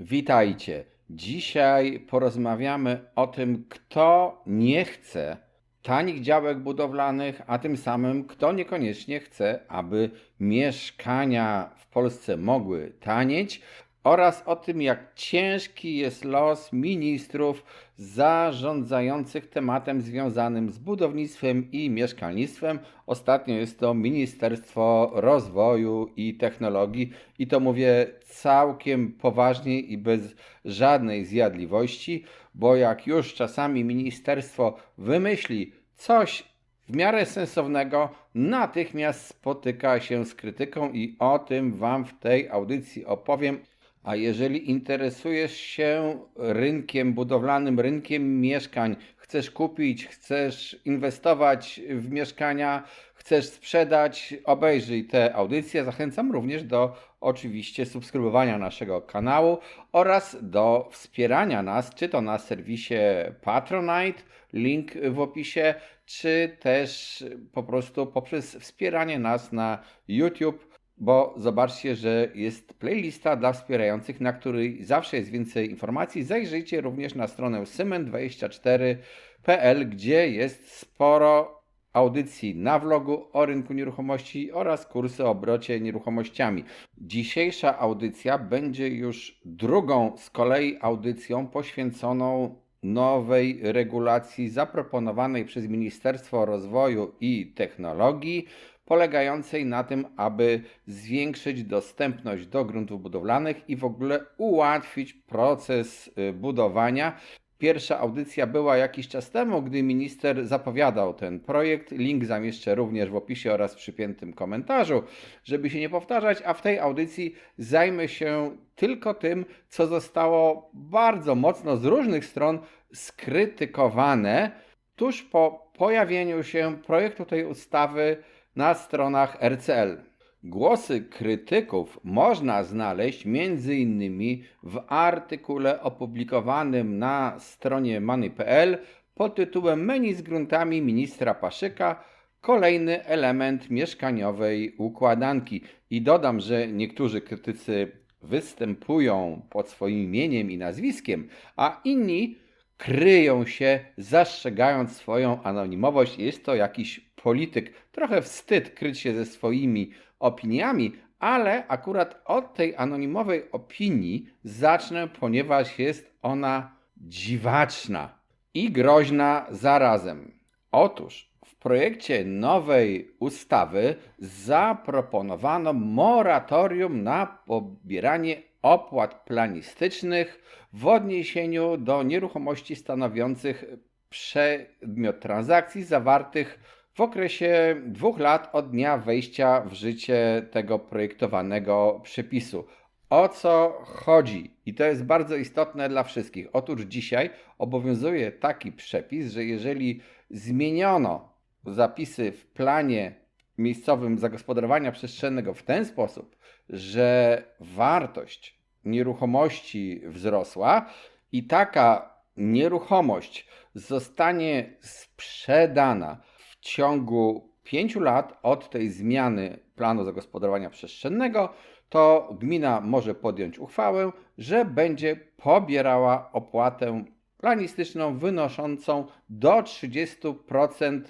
Witajcie. Dzisiaj porozmawiamy o tym, kto nie chce tanich działek budowlanych, a tym samym kto niekoniecznie chce, aby mieszkania w Polsce mogły tanieć, oraz o tym, jak ciężki jest los ministrów zarządzających tematem związanym z budownictwem i mieszkalnictwem. Ostatnio jest to Ministerstwo Rozwoju i Technologii, i to mówię całkiem poważnie i bez żadnej zjadliwości, bo jak już czasami ministerstwo wymyśli coś w miarę sensownego, natychmiast spotyka się z krytyką, i o tym Wam w tej audycji opowiem. A jeżeli interesujesz się rynkiem budowlanym, rynkiem mieszkań, chcesz kupić, chcesz inwestować w mieszkania, chcesz sprzedać, obejrzyj te audycje. Zachęcam również do oczywiście subskrybowania naszego kanału oraz do wspierania nas, czy to na serwisie Patronite, link w opisie, czy też po prostu poprzez wspieranie nas na YouTube bo zobaczcie, że jest playlista dla wspierających, na której zawsze jest więcej informacji. Zajrzyjcie również na stronę symen24.pl, gdzie jest sporo audycji na vlogu o rynku nieruchomości oraz kursy o obrocie nieruchomościami. Dzisiejsza audycja będzie już drugą z kolei audycją poświęconą nowej regulacji zaproponowanej przez Ministerstwo Rozwoju i Technologii polegającej na tym, aby zwiększyć dostępność do gruntów budowlanych i w ogóle ułatwić proces y, budowania. Pierwsza audycja była jakiś czas temu, gdy minister zapowiadał ten projekt. Link zamieszczę również w opisie oraz w przypiętym komentarzu, żeby się nie powtarzać. A w tej audycji zajmę się tylko tym, co zostało bardzo mocno z różnych stron skrytykowane tuż po pojawieniu się projektu tej ustawy na stronach RCL. Głosy krytyków można znaleźć m.in. w artykule opublikowanym na stronie money.pl pod tytułem Menu z gruntami ministra Paszyka kolejny element mieszkaniowej układanki. I dodam, że niektórzy krytycy występują pod swoim imieniem i nazwiskiem, a inni kryją się, zastrzegając swoją anonimowość. Jest to jakiś polityk. Trochę wstyd kryć się ze swoimi opiniami, ale akurat od tej anonimowej opinii zacznę, ponieważ jest ona dziwaczna i groźna zarazem. Otóż w projekcie nowej ustawy zaproponowano moratorium na pobieranie opłat planistycznych w odniesieniu do nieruchomości stanowiących przedmiot transakcji zawartych w okresie dwóch lat od dnia wejścia w życie tego projektowanego przepisu. O co chodzi? I to jest bardzo istotne dla wszystkich. Otóż dzisiaj obowiązuje taki przepis, że jeżeli zmieniono zapisy w planie miejscowym zagospodarowania przestrzennego w ten sposób, że wartość nieruchomości wzrosła i taka nieruchomość zostanie sprzedana w ciągu 5 lat od tej zmiany planu zagospodarowania przestrzennego, to gmina może podjąć uchwałę, że będzie pobierała opłatę planistyczną wynoszącą do 30%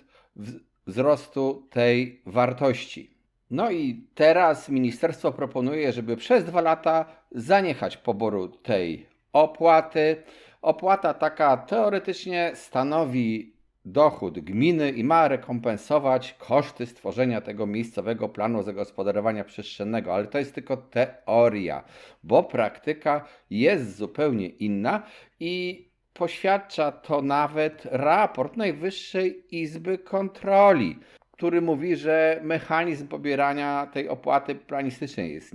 wzrostu tej wartości. No i teraz ministerstwo proponuje, żeby przez dwa lata zaniechać poboru tej opłaty. Opłata taka teoretycznie stanowi dochód gminy i ma rekompensować koszty stworzenia tego miejscowego planu zagospodarowania przestrzennego, ale to jest tylko teoria, bo praktyka jest zupełnie inna i poświadcza to nawet raport Najwyższej Izby Kontroli który mówi, że mechanizm pobierania tej opłaty planistycznej jest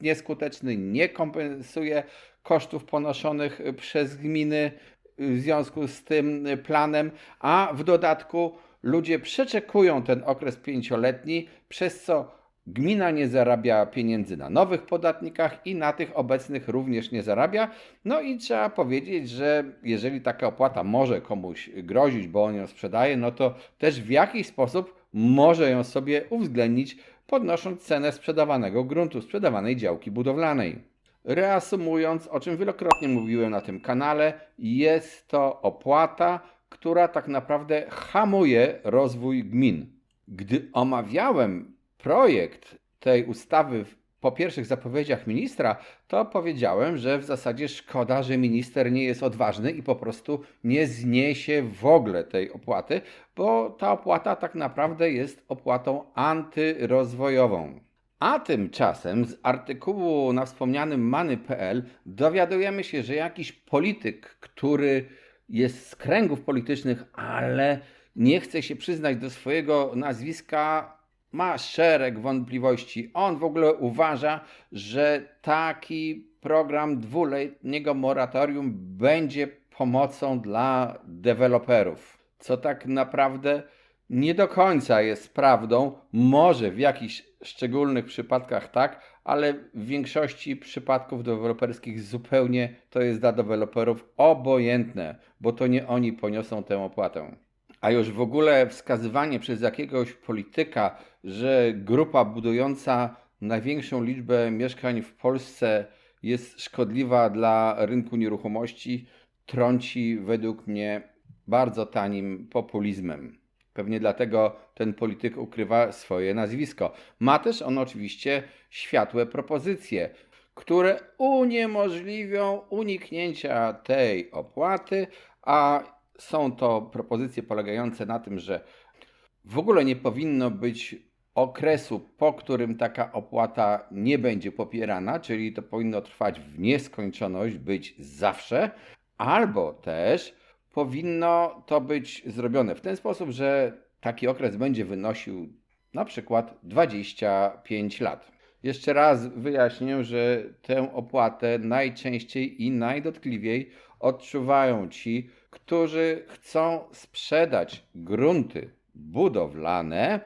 nieskuteczny, nie kompensuje kosztów ponoszonych przez gminy w związku z tym planem, a w dodatku ludzie przeczekują ten okres pięcioletni, przez co Gmina nie zarabia pieniędzy na nowych podatnikach i na tych obecnych również nie zarabia. No i trzeba powiedzieć, że jeżeli taka opłata może komuś grozić, bo on ją sprzedaje, no to też w jakiś sposób może ją sobie uwzględnić, podnosząc cenę sprzedawanego gruntu, sprzedawanej działki budowlanej. Reasumując, o czym wielokrotnie mówiłem na tym kanale, jest to opłata, która tak naprawdę hamuje rozwój gmin. Gdy omawiałem projekt tej ustawy po pierwszych zapowiedziach ministra, to powiedziałem, że w zasadzie szkoda, że minister nie jest odważny i po prostu nie zniesie w ogóle tej opłaty, bo ta opłata tak naprawdę jest opłatą antyrozwojową. A tymczasem z artykułu na wspomnianym many.pl dowiadujemy się, że jakiś polityk, który jest z kręgów politycznych, ale nie chce się przyznać do swojego nazwiska, ma szereg wątpliwości. On w ogóle uważa, że taki program dwuletniego moratorium będzie pomocą dla deweloperów, co tak naprawdę nie do końca jest prawdą. Może w jakichś szczególnych przypadkach tak, ale w większości przypadków deweloperskich zupełnie to jest dla deweloperów obojętne, bo to nie oni poniosą tę opłatę. A już w ogóle wskazywanie przez jakiegoś polityka, że grupa budująca największą liczbę mieszkań w Polsce jest szkodliwa dla rynku nieruchomości, trąci według mnie bardzo tanim populizmem. Pewnie dlatego ten polityk ukrywa swoje nazwisko. Ma też on oczywiście światłe propozycje, które uniemożliwią uniknięcia tej opłaty, a są to propozycje polegające na tym, że w ogóle nie powinno być okresu, po którym taka opłata nie będzie popierana, czyli to powinno trwać w nieskończoność, być zawsze, albo też powinno to być zrobione w ten sposób, że taki okres będzie wynosił na przykład 25 lat. Jeszcze raz wyjaśnię, że tę opłatę najczęściej i najdotkliwiej odczuwają ci, którzy chcą sprzedać grunty budowlane,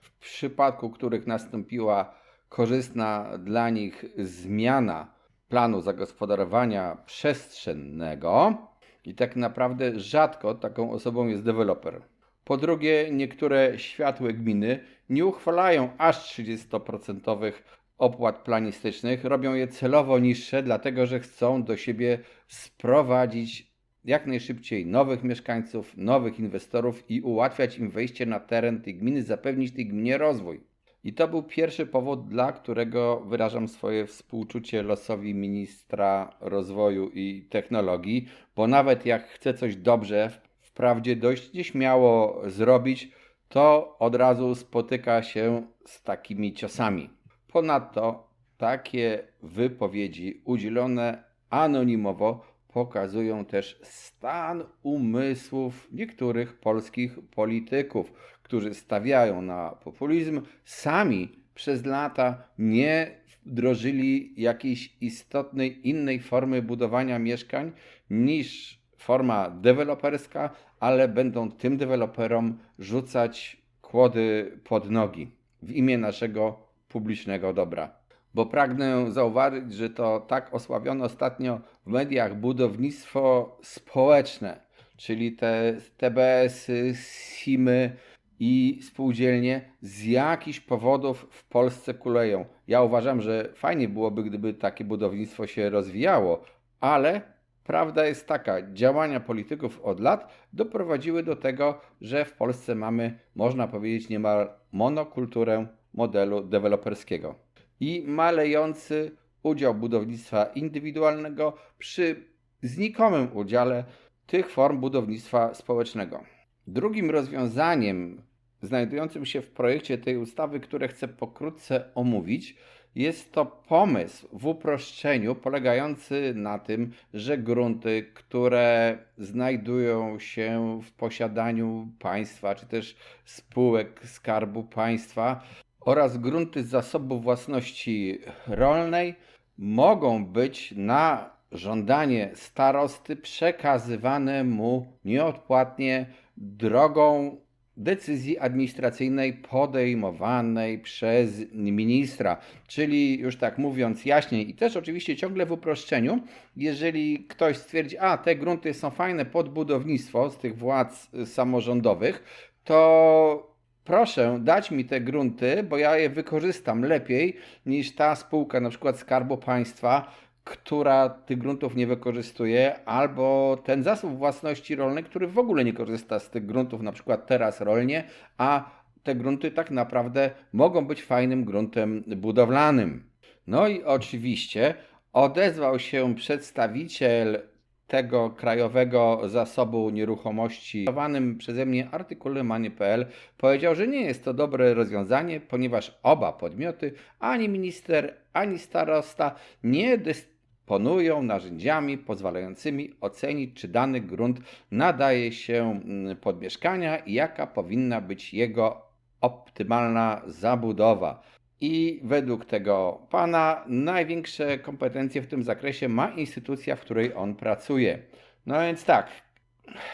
w przypadku których nastąpiła korzystna dla nich zmiana planu zagospodarowania przestrzennego i tak naprawdę rzadko taką osobą jest deweloper. Po drugie, niektóre światłe gminy nie uchwalają aż 30% opłat planistycznych, robią je celowo niższe, dlatego że chcą do siebie sprowadzić jak najszybciej nowych mieszkańców, nowych inwestorów i ułatwiać im wejście na teren tej gminy, zapewnić tej gminie rozwój. I to był pierwszy powód, dla którego wyrażam swoje współczucie losowi ministra rozwoju i technologii, bo nawet jak chce coś dobrze, wprawdzie dość nieśmiało zrobić, to od razu spotyka się z takimi ciosami. Ponadto takie wypowiedzi udzielone anonimowo pokazują też stan umysłów niektórych polskich polityków, którzy stawiają na populizm, sami przez lata nie wdrożyli jakiejś istotnej innej formy budowania mieszkań niż forma deweloperska, ale będą tym deweloperom rzucać kłody pod nogi w imię naszego publicznego dobra. Bo pragnę zauważyć, że to tak osławione ostatnio w mediach budownictwo społeczne, czyli te TBS-y, SIM-y i spółdzielnie z jakichś powodów w Polsce kuleją. Ja uważam, że fajnie byłoby, gdyby takie budownictwo się rozwijało, ale prawda jest taka, działania polityków od lat doprowadziły do tego, że w Polsce mamy, można powiedzieć, niemal monokulturę modelu deweloperskiego i malejący udział budownictwa indywidualnego przy znikomym udziale tych form budownictwa społecznego. Drugim rozwiązaniem znajdującym się w projekcie tej ustawy, które chcę pokrótce omówić, jest to pomysł w uproszczeniu polegający na tym, że grunty, które znajdują się w posiadaniu państwa czy też spółek Skarbu Państwa, oraz grunty z zasobu własności rolnej mogą być na żądanie starosty przekazywane mu nieodpłatnie drogą decyzji administracyjnej podejmowanej przez ministra. Czyli już tak mówiąc jaśniej i też oczywiście ciągle w uproszczeniu, jeżeli ktoś stwierdzi, a te grunty są fajne pod budownictwo z tych władz samorządowych, to proszę dać mi te grunty, bo ja je wykorzystam lepiej niż ta spółka, na przykład Skarbu Państwa, która tych gruntów nie wykorzystuje, albo ten zasób własności rolnej, który w ogóle nie korzysta z tych gruntów, na przykład teraz rolnie, a te grunty tak naprawdę mogą być fajnym gruntem budowlanym. No i oczywiście odezwał się przedstawiciel tego Krajowego Zasobu Nieruchomości cytowanym przeze mnie artykule Manie.pl powiedział, że nie jest to dobre rozwiązanie, ponieważ oba podmioty, ani minister, ani starosta nie dysponują narzędziami pozwalającymi ocenić, czy dany grunt nadaje się mm, pod mieszkania i jaka powinna być jego optymalna zabudowa. I według tego pana największe kompetencje w tym zakresie ma instytucja, w której on pracuje. No więc tak,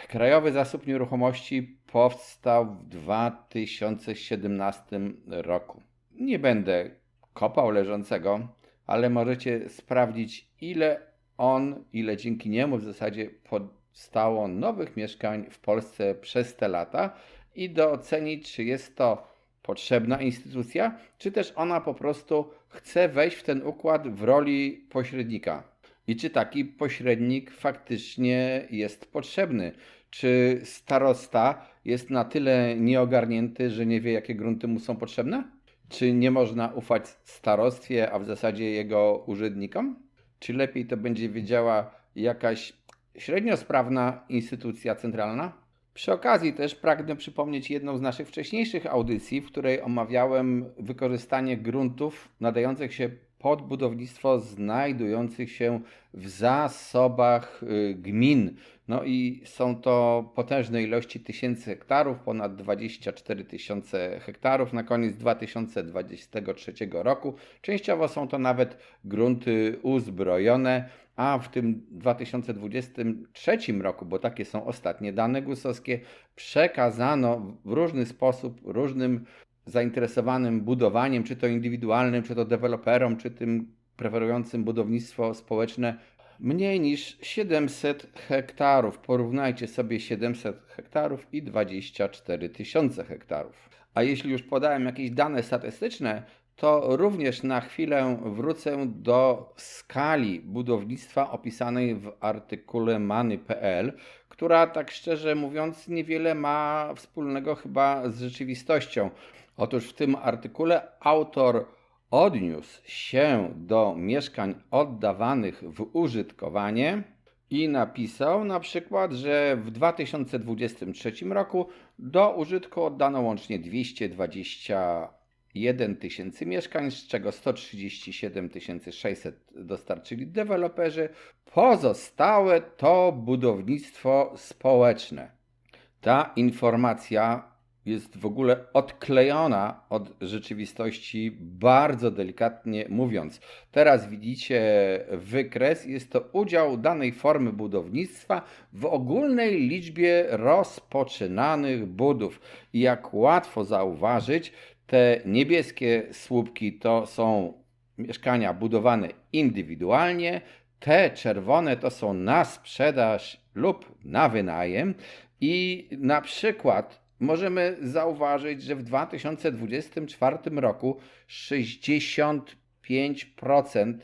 Krajowy Zasób Nieruchomości powstał w 2017 roku. Nie będę kopał leżącego, ale możecie sprawdzić, ile on, ile dzięki niemu w zasadzie powstało nowych mieszkań w Polsce przez te lata i docenić, czy jest to potrzebna instytucja, czy też ona po prostu chce wejść w ten układ w roli pośrednika. I czy taki pośrednik faktycznie jest potrzebny? Czy starosta jest na tyle nieogarnięty, że nie wie, jakie grunty mu są potrzebne? Czy nie można ufać starostwie, a w zasadzie jego urzędnikom? Czy lepiej to będzie wiedziała jakaś średnio sprawna instytucja centralna? Przy okazji też pragnę przypomnieć jedną z naszych wcześniejszych audycji, w której omawiałem wykorzystanie gruntów nadających się pod budownictwo znajdujących się w zasobach y, gmin. No i są to potężne ilości tysięcy hektarów, ponad 24 tysiące hektarów na koniec 2023 roku. Częściowo są to nawet grunty uzbrojone, a w tym 2023 roku, bo takie są ostatnie dane gusowskie, przekazano w różny sposób różnym zainteresowanym budowaniem, czy to indywidualnym, czy to deweloperom, czy tym preferującym budownictwo społeczne, mniej niż 700 hektarów. Porównajcie sobie 700 hektarów i 24 tysiące hektarów. A jeśli już podałem jakieś dane statystyczne, to również na chwilę wrócę do skali budownictwa opisanej w artykule many.pl, która tak szczerze mówiąc niewiele ma wspólnego chyba z rzeczywistością. Otóż w tym artykule autor odniósł się do mieszkań oddawanych w użytkowanie i napisał na przykład, że w 2023 roku do użytku oddano łącznie 221 tysięcy mieszkań, z czego 137 600 dostarczyli deweloperzy. Pozostałe to budownictwo społeczne. Ta informacja jest w ogóle odklejona od rzeczywistości, bardzo delikatnie mówiąc. Teraz widzicie wykres, jest to udział danej formy budownictwa w ogólnej liczbie rozpoczynanych budów. I jak łatwo zauważyć, te niebieskie słupki to są mieszkania budowane indywidualnie, te czerwone to są na sprzedaż lub na wynajem. I na przykład możemy zauważyć, że w 2024 roku 65%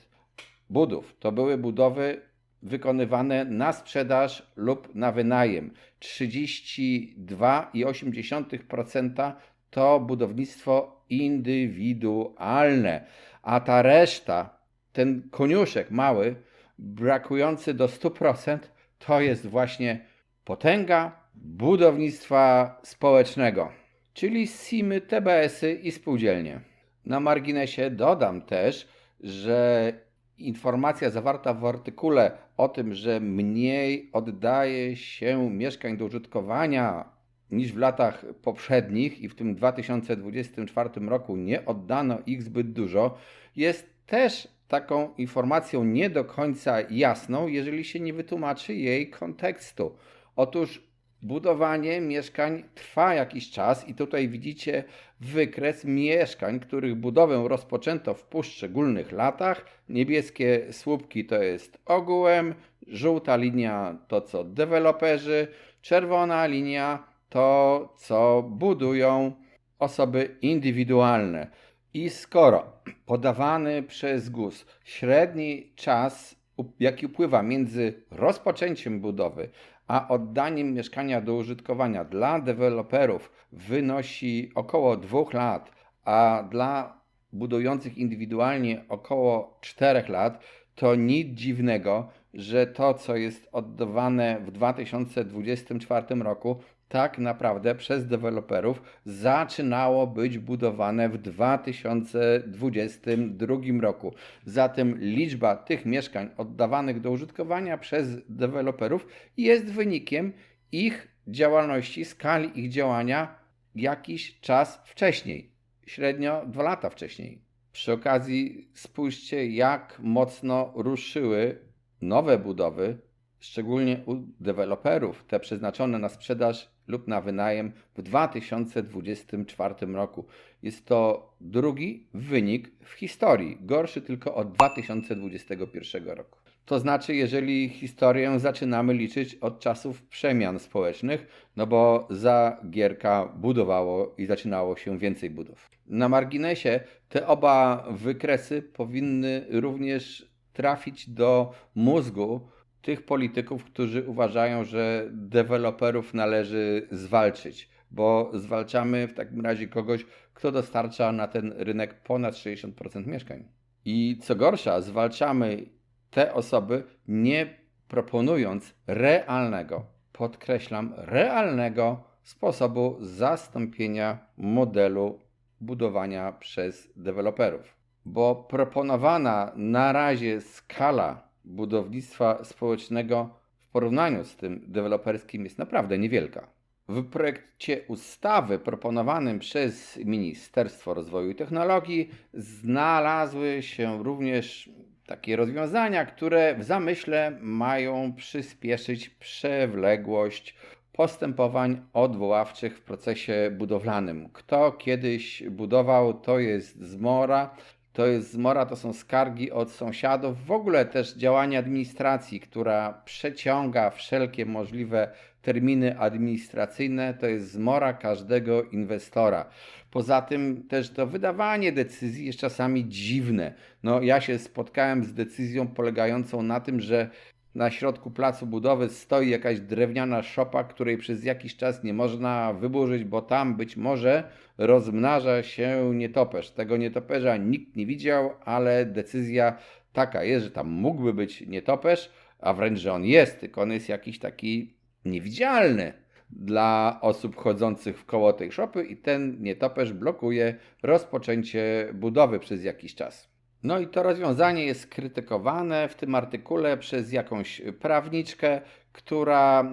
budów to były budowy wykonywane na sprzedaż lub na wynajem. 32,8% to budownictwo indywidualne, a ta reszta, ten koniuszek mały, brakujący do 100%, to jest właśnie potęga budownictwa społecznego, czyli SIMy, TBS-y i spółdzielnie. Na marginesie dodam też, że informacja zawarta w artykule o tym, że mniej oddaje się mieszkań do użytkowania niż w latach poprzednich i w tym 2024 roku nie oddano ich zbyt dużo, jest też taką informacją nie do końca jasną, jeżeli się nie wytłumaczy jej kontekstu. Otóż Budowanie mieszkań trwa jakiś czas i tutaj widzicie wykres mieszkań, których budowę rozpoczęto w poszczególnych latach. Niebieskie słupki to jest ogółem, żółta linia to co deweloperzy, czerwona linia to co budują osoby indywidualne. I skoro podawany przez GUS średni czas jaki upływa między rozpoczęciem budowy a oddaniem mieszkania do użytkowania dla deweloperów wynosi około dwóch lat, a dla budujących indywidualnie około 4 lat, to nic dziwnego, że to, co jest oddawane w 2024 roku, tak naprawdę przez deweloperów zaczynało być budowane w 2022 roku. Zatem liczba tych mieszkań oddawanych do użytkowania przez deweloperów jest wynikiem ich działalności, skali ich działania jakiś czas wcześniej, średnio dwa lata wcześniej. Przy okazji spójrzcie, jak mocno ruszyły nowe budowy, szczególnie u deweloperów, te przeznaczone na sprzedaż lub na wynajem w 2024 roku. Jest to drugi wynik w historii, gorszy tylko od 2021 roku. To znaczy, jeżeli historię zaczynamy liczyć od czasów przemian społecznych, no bo za Gierka budowało i zaczynało się więcej budów. Na marginesie te oba wykresy powinny również trafić do mózgu tych polityków, którzy uważają, że deweloperów należy zwalczyć, bo zwalczamy w takim razie kogoś, kto dostarcza na ten rynek ponad 60% mieszkań. I co gorsza, zwalczamy te osoby nie proponując realnego, podkreślam, realnego sposobu zastąpienia modelu budowania przez deweloperów. Bo proponowana na razie skala budownictwa społecznego w porównaniu z tym deweloperskim jest naprawdę niewielka. W projekcie ustawy proponowanym przez Ministerstwo Rozwoju i Technologii znalazły się również takie rozwiązania, które w zamyśle mają przyspieszyć przewległość postępowań odwoławczych w procesie budowlanym. Kto kiedyś budował, to jest zmora. To jest zmora, to są skargi od sąsiadów, w ogóle też działanie administracji, która przeciąga wszelkie możliwe terminy administracyjne, to jest zmora każdego inwestora. Poza tym też to wydawanie decyzji jest czasami dziwne. No, ja się spotkałem z decyzją polegającą na tym, że na środku placu budowy stoi jakaś drewniana szopa, której przez jakiś czas nie można wyburzyć, bo tam być może rozmnaża się nietoperz. Tego nietoperza nikt nie widział, ale decyzja taka jest, że tam mógłby być nietoperz, a wręcz, że on jest, tylko on jest jakiś taki niewidzialny dla osób chodzących w koło tej szopy i ten nietoperz blokuje rozpoczęcie budowy przez jakiś czas. No i to rozwiązanie jest krytykowane w tym artykule przez jakąś prawniczkę, która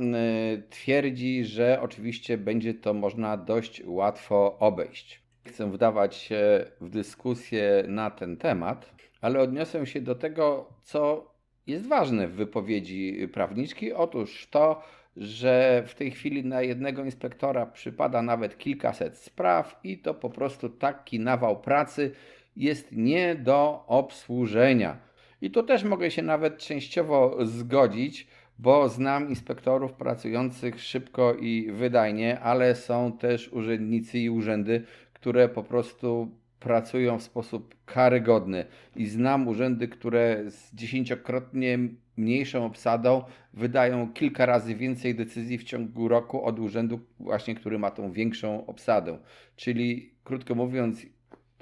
y, twierdzi, że oczywiście będzie to można dość łatwo obejść. Chcę wdawać się w dyskusję na ten temat, ale odniosę się do tego, co jest ważne w wypowiedzi prawniczki. Otóż to, że w tej chwili na jednego inspektora przypada nawet kilkaset spraw i to po prostu taki nawał pracy jest nie do obsłużenia. I tu też mogę się nawet częściowo zgodzić, bo znam inspektorów pracujących szybko i wydajnie, ale są też urzędnicy i urzędy, które po prostu pracują w sposób karygodny. I znam urzędy, które z dziesięciokrotnie mniejszą obsadą wydają kilka razy więcej decyzji w ciągu roku od urzędu, właśnie który ma tą większą obsadę. Czyli krótko mówiąc,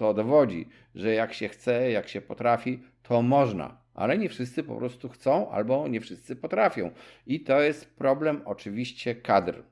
to dowodzi, że jak się chce, jak się potrafi, to można. Ale nie wszyscy po prostu chcą, albo nie wszyscy potrafią. I to jest problem oczywiście kadr.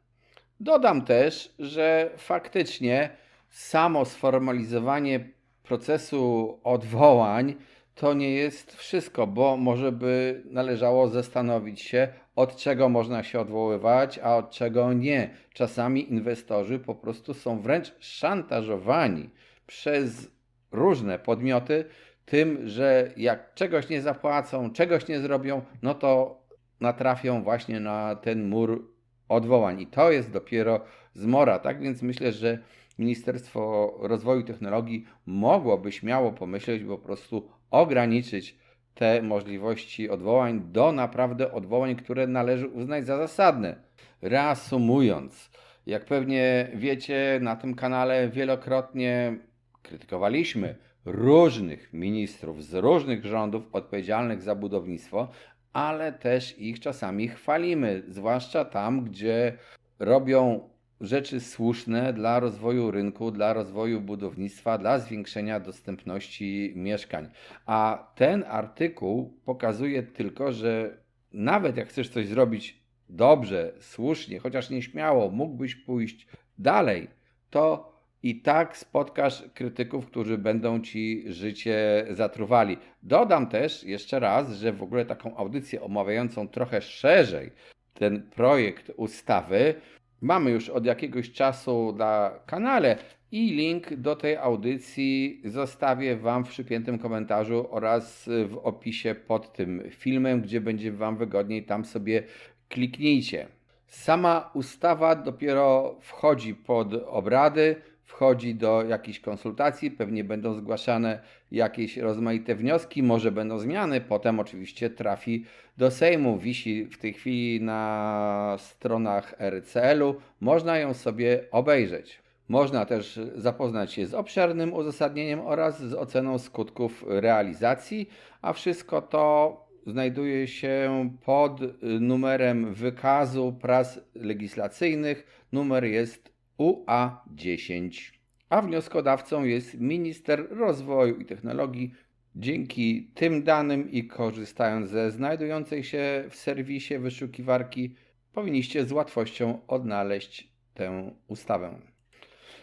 Dodam też, że faktycznie samo sformalizowanie procesu odwołań to nie jest wszystko, bo może by należało zastanowić się, od czego można się odwoływać, a od czego nie. Czasami inwestorzy po prostu są wręcz szantażowani przez różne podmioty tym, że jak czegoś nie zapłacą, czegoś nie zrobią, no to natrafią właśnie na ten mur odwołań. I to jest dopiero zmora. Tak więc myślę, że Ministerstwo Rozwoju Technologii mogłoby śmiało pomyśleć, po prostu ograniczyć te możliwości odwołań do naprawdę odwołań, które należy uznać za zasadne. Reasumując, jak pewnie wiecie, na tym kanale wielokrotnie krytykowaliśmy różnych ministrów z różnych rządów odpowiedzialnych za budownictwo, ale też ich czasami chwalimy, zwłaszcza tam, gdzie robią rzeczy słuszne dla rozwoju rynku, dla rozwoju budownictwa, dla zwiększenia dostępności mieszkań. A ten artykuł pokazuje tylko, że nawet jak chcesz coś zrobić dobrze, słusznie, chociaż nieśmiało, mógłbyś pójść dalej, to i tak spotkasz krytyków, którzy będą ci życie zatruwali. Dodam też jeszcze raz, że w ogóle taką audycję omawiającą trochę szerzej ten projekt ustawy mamy już od jakiegoś czasu na kanale i link do tej audycji zostawię Wam w przypiętym komentarzu oraz w opisie pod tym filmem, gdzie będzie Wam wygodniej, tam sobie kliknijcie. Sama ustawa dopiero wchodzi pod obrady, wchodzi do jakichś konsultacji, pewnie będą zgłaszane jakieś rozmaite wnioski, może będą zmiany, potem oczywiście trafi do Sejmu, wisi w tej chwili na stronach RCL-u, można ją sobie obejrzeć. Można też zapoznać się z obszernym uzasadnieniem oraz z oceną skutków realizacji, a wszystko to znajduje się pod numerem wykazu prac legislacyjnych. Numer jest UA10, a wnioskodawcą jest minister rozwoju i technologii. Dzięki tym danym i korzystając ze znajdującej się w serwisie wyszukiwarki, powinniście z łatwością odnaleźć tę ustawę.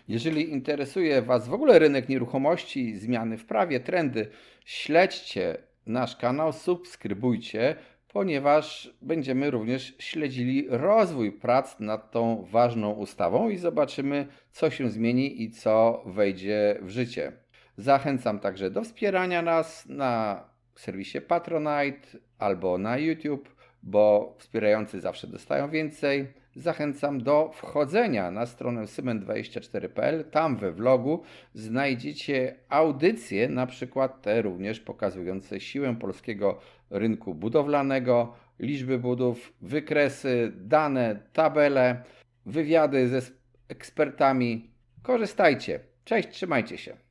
Jeżeli interesuje Was w ogóle rynek nieruchomości, zmiany w prawie, trendy, śledźcie nasz kanał, subskrybujcie, ponieważ będziemy również śledzili rozwój prac nad tą ważną ustawą i zobaczymy, co się zmieni i co wejdzie w życie. Zachęcam także do wspierania nas na serwisie Patronite albo na YouTube, bo wspierający zawsze dostają więcej. Zachęcam do wchodzenia na stronę symen24.pl. Tam we vlogu znajdziecie audycje, na przykład te również pokazujące siłę polskiego rynku budowlanego, liczby budów, wykresy, dane, tabele, wywiady ze ekspertami. Korzystajcie. Cześć, trzymajcie się.